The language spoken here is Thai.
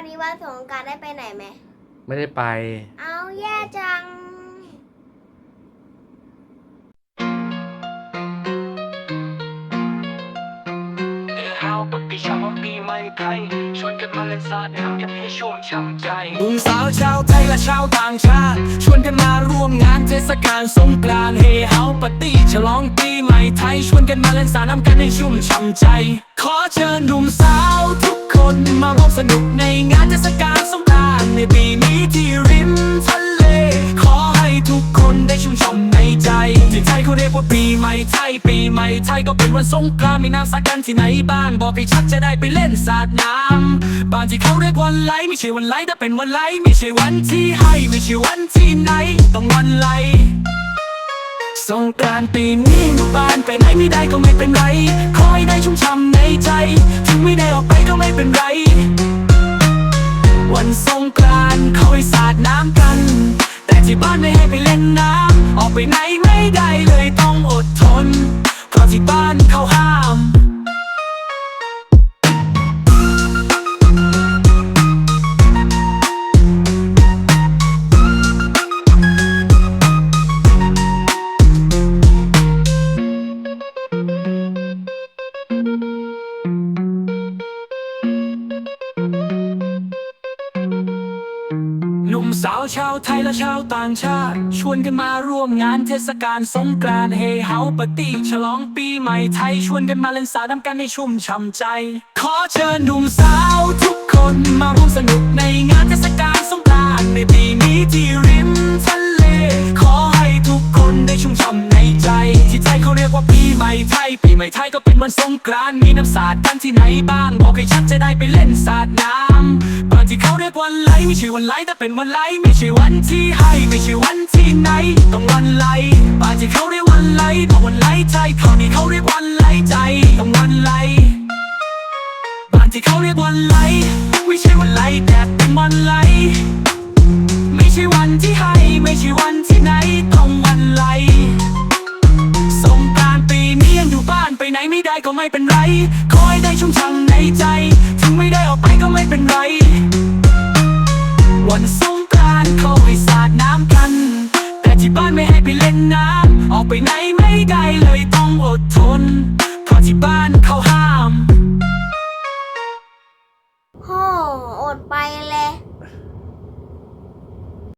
วันนี้วันสงกรารได้ไปไหนไหม ไม่ได้ไป เอาแย่จัง เฮาปปีชาวปีใหม่ไทยชวนกันมาเล่นสาดน้ำกันให้ชุ่มช่ำใจหนุ่มสาวชาวไทยและชาวต่างชาติ ชวนกันมาร่วมงานเทศกาลสงกรานต์เฮเฮาปตี้ฉลองปีใหม่ไทย ชวนกันมาเล่นสาดน้ำกันให้ชุ่มช่ำใจ ขอเชิญหนุ่มสาวทุก คนมาร่วมสนุกในงานเทศกาลสงกรานต์ในปีนี้ที่ริมทะเล ขอให้ทุกคนได้ชุ่มช่ำในใจที่ไทยเขาเรียกว่าปีใหม่ไทยปีใหม่ไทยก็เป็นวันสงกรานต์มีน้ำสาดกันที่ไหนบ้างบอกให้ชัดจะได้ไปเล่นสาดน้ำบ้านที่เขาเรียกวันไหลไม่ใช่วันไหลแต่เป็นวันไหลไม่ใช่วันที่ให้ไม่ใช่วันที่ไหนต้องวันไหลสงกรานต์ปีนี้อยู่บ้านไปไหนไม่ได้ก็ไม่เป็นไรขอให้ได้ชุ่มช่ำในใจ ถึงไม่ได้ออกไป เป็นไร วันสงกรานต์เขาให้สาดน้ำกัน แต่ที่บ้านไม่ให้ไปเล่นน้ำออกไปไหน หนุ่มสาวชาวไทยและชาวต่างชาติ ชวนกันมาร่วมงานเทศกาลสงกรานต์เฮเฮาปาร์ตี้ฉลองปีใหม่ไทย ชวนกันมาเล่นสาดน้ำกันให้ชุ่มช่ำใจ ขอเชิญหนุ่มสาวทุกคนมาร่วมสนุกในงานเทศกาลสงกรานต์ในปีนี้ที่ริมทะเล ขอให้ทุกคนได้ชุ่มช่ำในใจ ที่ใจเขาเรียกว่าปีใหม่ไทย ปีใหม่ไทยก็เป็นวันสงกรานต์มีน้ำสาดกันที่ไหนบ้างบอกให้ชัดจะได้ไปเล่นสาดน้ำ ที่เขาเรียกวันไหลไม่ใช่วันไหลแต่เป็นวันไหลไม่ใช่วันที่ให้ไม่ใช่วันที่ไหนต้องวันไหลบาที่เขาเรียกวันไหลเพราะวันไหลใจเขานี่เขาเรียกวันไหลใจต้องวันไหลบ้านที่เขาเรียกวันไหลไม่ใช่วันไหลแต่เป็นวันไหลไม่ใช่วันที่ให้ไม่ใช่วันที่ไหนต้องวันไหลสงการปีนี้ยังอยู่บ้านไปไหนไม่ได้ก็ไม่เป็นไรขอให้ได้ชุ่มช่ำในใจ ดไปแล้ว